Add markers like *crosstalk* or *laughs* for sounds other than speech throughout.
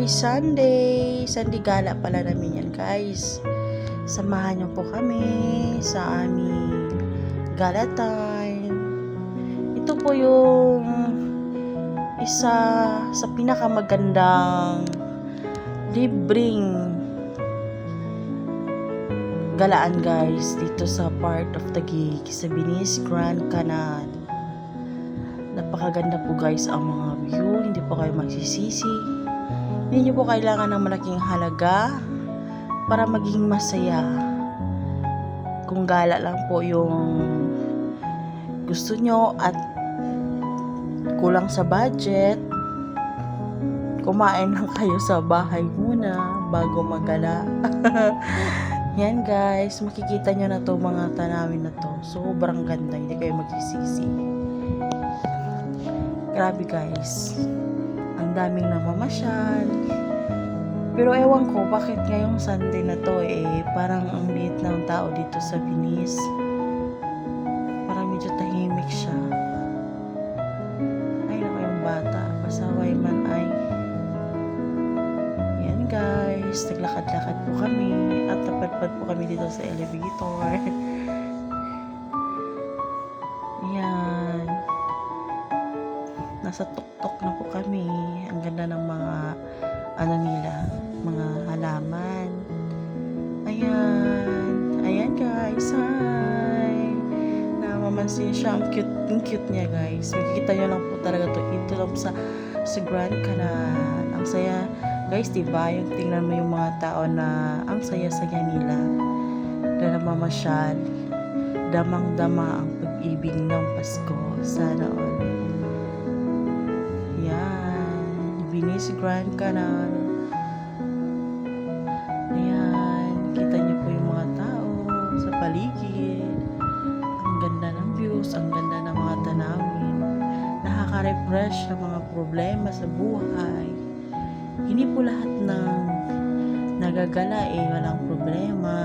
Happy Sunday! Sunday gala pala namin yan guys. Samahan niyo po kami sa aming gala time. Ito po yung isa sa pinakamagandang libreng galaan guys dito sa part of Taguig sa Binis Grand Canal. Napakaganda po guys ang mga view, hindi po kayo magsisisi. Hindi nyo po kailangan ng malaking halaga para maging masaya. Kung gala lang po yung gusto nyo at kulang sa budget, kumain *laughs* lang kayo sa bahay muna bago magala. *laughs* Yan guys, makikita nyo na to mga tanawin na to. Sobrang ganda, hindi kayo magsisisi. Grabe guys. Ang daming namamasyal. Pero ewan ko, bakit ngayong Sunday na to eh, parang ang liit ng tao dito sa Venice. Parang medyo tahimik siya. Ay, naku yung bata. Pasaway man ay. Yan guys, naglakad-lakad po kami at napadpad po kami dito sa elevator. Yan. Nasa tuktok na po kami. Ang ganda ng mga ano nila, mga halaman. Ayan. Ayan guys. Hi. Namamansin siya. Ang cute, ang cute niya guys. Makikita nyo lang po talaga to. Ito lang sa, sa Grand Canal. Ang saya. Guys, diba? Yung tingnan mo yung mga tao na ang saya-saya nila. Na namamasyal. Damang-dama ang pag-ibig ng Pasko. Sana all. Venice Grand Canal. Ayan. Kita niyo po yung mga tao sa paligid. Ang ganda ng views. Ang ganda ng mga tanawin. Nakaka-refresh ng mga problema sa buhay. Hindi po lahat ng nagagala eh. Walang problema.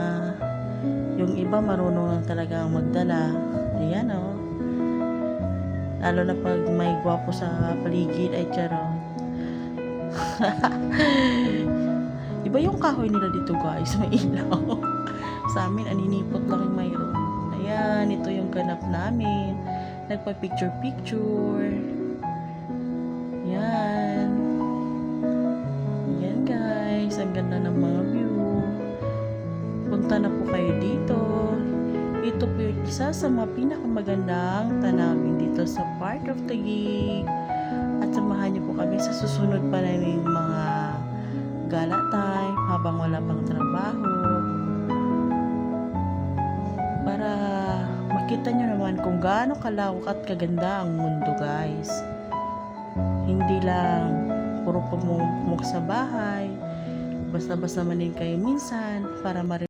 Yung iba marunong lang talaga magdala. Ayan o. Oh. Lalo na pag may gwapo sa paligid ay charot. *laughs* Iba yung kahoy nila dito guys, may ilaw. *laughs* sa amin, aninipot lang yung mayroon. Ayan, ito yung ganap namin. Nagpa-picture-picture. Yan. Yan guys, ang ganda ng mga view. Punta na po kayo dito. Ito po yung isa sa mga pinakamagandang tanawin dito sa part of samahan niyo po kami sa susunod pa namin mga gala time habang wala pang trabaho. Para makita nyo naman kung gaano kalawak at kaganda ang mundo guys. Hindi lang puro pumuk sa bahay. Basta-basta man din kayo minsan para ma